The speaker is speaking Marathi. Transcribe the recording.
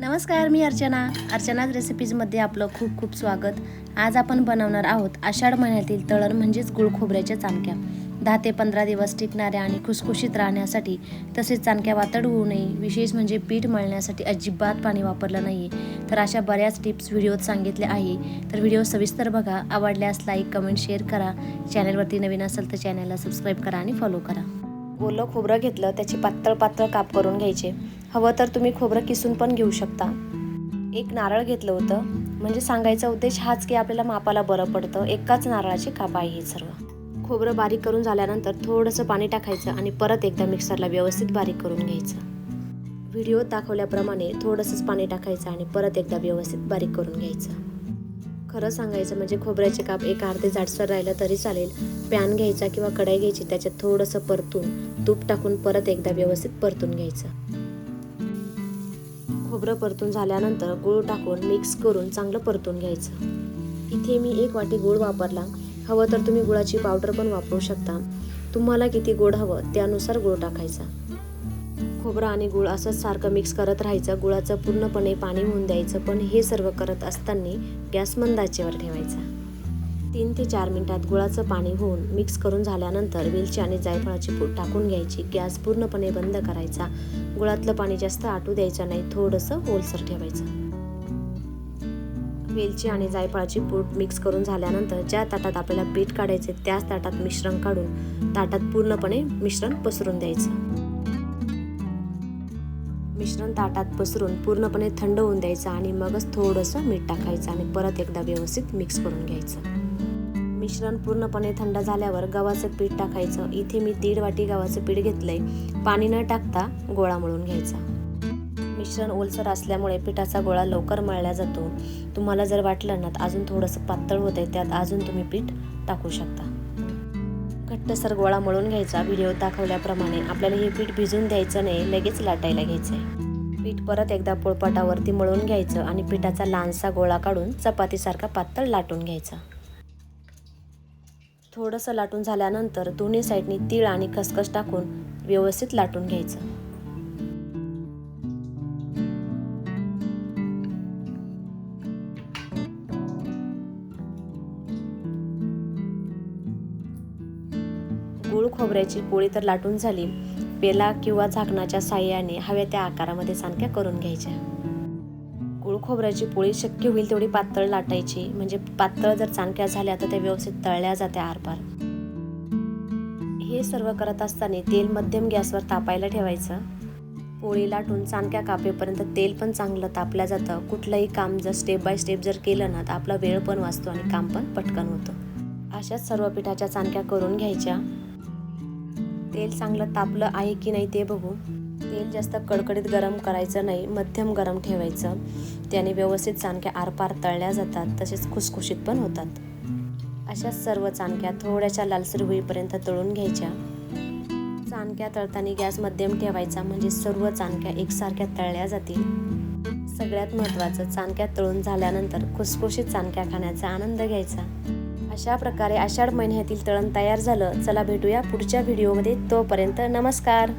नमस्कार मी अर्चना. अर्चनाज रेसिपीजमध्ये आपलं खूप खूप स्वागत. आज आपण बनवणार आहोत आषाढ महिन्यातील तळण म्हणजेच गुळ खोबऱ्याच्या चाणक्या दहा ते पंधरा दिवस टिकणाऱ्या आणि खुसखुशीत राहण्यासाठी तसेच चाणक्या वातड होऊ नये. विशेष म्हणजे पीठ मळण्यासाठी अजिबात पाणी वापरलं नाही तर अशा बऱ्याच टिप्स व्हिडिओत सांगितल्या आहे. तर व्हिडिओ सविस्तर बघा. आवडल्यास लाईक कमेंट शेअर करा. चॅनलवरती नवीन असेल तर चॅनलला सबस्क्राईब करा आणि फॉलो करा. ओलं खोबरं घेतलं त्याची पातळ पातळ काप करून घ्यायचे. हवं तर तुम्ही खोबरं किसून पण घेऊ शकता. एक नारळ घेतलं होतं. म्हणजे सांगायचा उद्देश हाच की आपल्याला मापाला बरं पडतं. एकाच नारळाची काप आहे हे सर्व. खोबरं बारीक करून झाल्यानंतर थोडंसं पाणी टाकायचं आणि परत एकदा मिक्सरला व्यवस्थित बारीक करून घ्यायचं. व्हिडिओत दाखवल्याप्रमाणे थोडंसंच पाणी टाकायचं आणि परत एकदा व्यवस्थित बारीक करून घ्यायचं. खरं सांगायचं म्हणजे खोबऱ्याचे काप एक अर्धे जाडसर राहिलं तरी चालेल. पॅन घ्यायचा किंवा कढाई घ्यायची त्याच्यात थोडंसं परतून तूप टाकून परत एकदा व्यवस्थित परतून घ्यायचं. खोबरं परतून झाल्यानंतर गूळ टाकून मिक्स करून चांगलं परतून घ्यायचं. इथे मी एक वाटी गूळ वापरला. हवं तर तुम्ही गुळाची पावडर पण वापरू शकता. तुम्हाला किती गोड हवं त्यानुसार गूळ टाकायचा. खोबरं आणि गूळ असंच सारखं मिक्स करत राहायचं. गुळाचं पूर्णपणे पाणी होऊन द्यायचं. पण हे सर्व करत असताना गॅस मंदाचेवर ठेवायचा. तीन ते चार मिनिटात गुळाचं पाणी होऊन मिक्स करून झाल्यानंतर वेलची आणि जायफळाची पूड टाकून घ्यायची. गॅस पूर्णपणे बंद करायचा. गुळातलं पाणी जास्त आटू द्यायचं नाही थोडंसं ओलसर ठेवायचं. वेलची आणि जायफळाची पूड मिक्स करून झाल्यानंतर ज्या ताटात आपल्याला पीठ काढायचे त्याच ताटात मिश्रण काढून ताटात पूर्णपणे मिश्रण पसरून द्यायचं. मिश्रण ताटात पसरून पूर्णपणे थंड होऊन द्यायचं आणि मगच थोडंसं मीठ टाकायचं आणि परत एकदा व्यवस्थित मिक्स करून घ्यायचं. मिश्रण पूर्णपणे थंड झाल्यावर गव्हाचं पीठ टाकायचं. इथे मी दीड वाटी गव्हाचं पीठ घेतलंय. पाणी न टाकता गोळा मळून घ्यायचा. मिश्रण ओलसर असल्यामुळे पिठाचा गोळा लवकर मळला जातो. तुम्हाला जर वाटलं ना तर अजून थोडंसं पातळ होतंय त्यात अजून तुम्ही पीठ टाकू शकता. घट्टसर गोळा मळून घ्यायचा. व्हिडिओ दाखवल्याप्रमाणे आपल्याला हे पीठ भिजून द्यायचं नाही लगेच लाटायला घ्यायचंय. पीठ परत एकदा पोळपाटावरती मळून घ्यायचं आणि पिठाचा लहानसा गोळा काढून चपातीसारखा पातळ लाटून घ्यायचा. थोडंसं लाटून झाल्यानंतर दोन्ही साईडनी तीळ आणि खसखस टाकून व्यवस्थित लाटून घ्यायचं. गुळ खोबऱ्याची पोळी तर लाटून झाली. पेला किंवा झाकणाच्या साह्याने हव्या त्या आकारामध्ये चाणक्या करून घ्यायच्या. खोबऱ्याची पोळी शक्य होईल तेवढी पातळ लाटायची. म्हणजे पातळ जर चाणक्या झाल्या तर त्या व्यवस्थित तळल्या जात्या आरपार. हे सर्व करत असताना तेल मध्यम गॅसवर तापायला ठेवायचं. पोळी लाटून चांदक्या कापेपर्यंत तेल पण चांगलं तापलं जातं. कुठलंही काम जर स्टेप बाय स्टेप जर केलं ना तर आपला वेळ पण वाचतो आणि काम पण पटकन होतं. अशाच सर्व पिठाच्या चांदक्या करून घ्यायच्या. तेल चांगलं तापलं आहे की नाही ते बघू. तेल जास्त कडकडीत गरम करायचं नाही मध्यम गरम ठेवायचं. त्याने व्यवस्थित चाणक्या आरपार तळल्या जातात तसेच खुसखुशीत पण होतात. अशा सर्व चाणक्या थोड्याशा लालसर होईपर्यंत तळून घ्यायच्या. चाणक्या तळताना गॅस मध्यम ठेवायचा म्हणजे सर्व चाणक्या एकसारख्या तळल्या जातील. सगळ्यात महत्त्वाचं चाणक्या तळून झाल्यानंतर खुसखुशीत चाणक्या खाण्याचा आनंद घ्यायचा. अशा प्रकारे आषाढ महिन्यातील तळण तयार झालं. चला भेटूया पुढच्या व्हिडिओमध्ये. तोपर्यंत नमस्कार!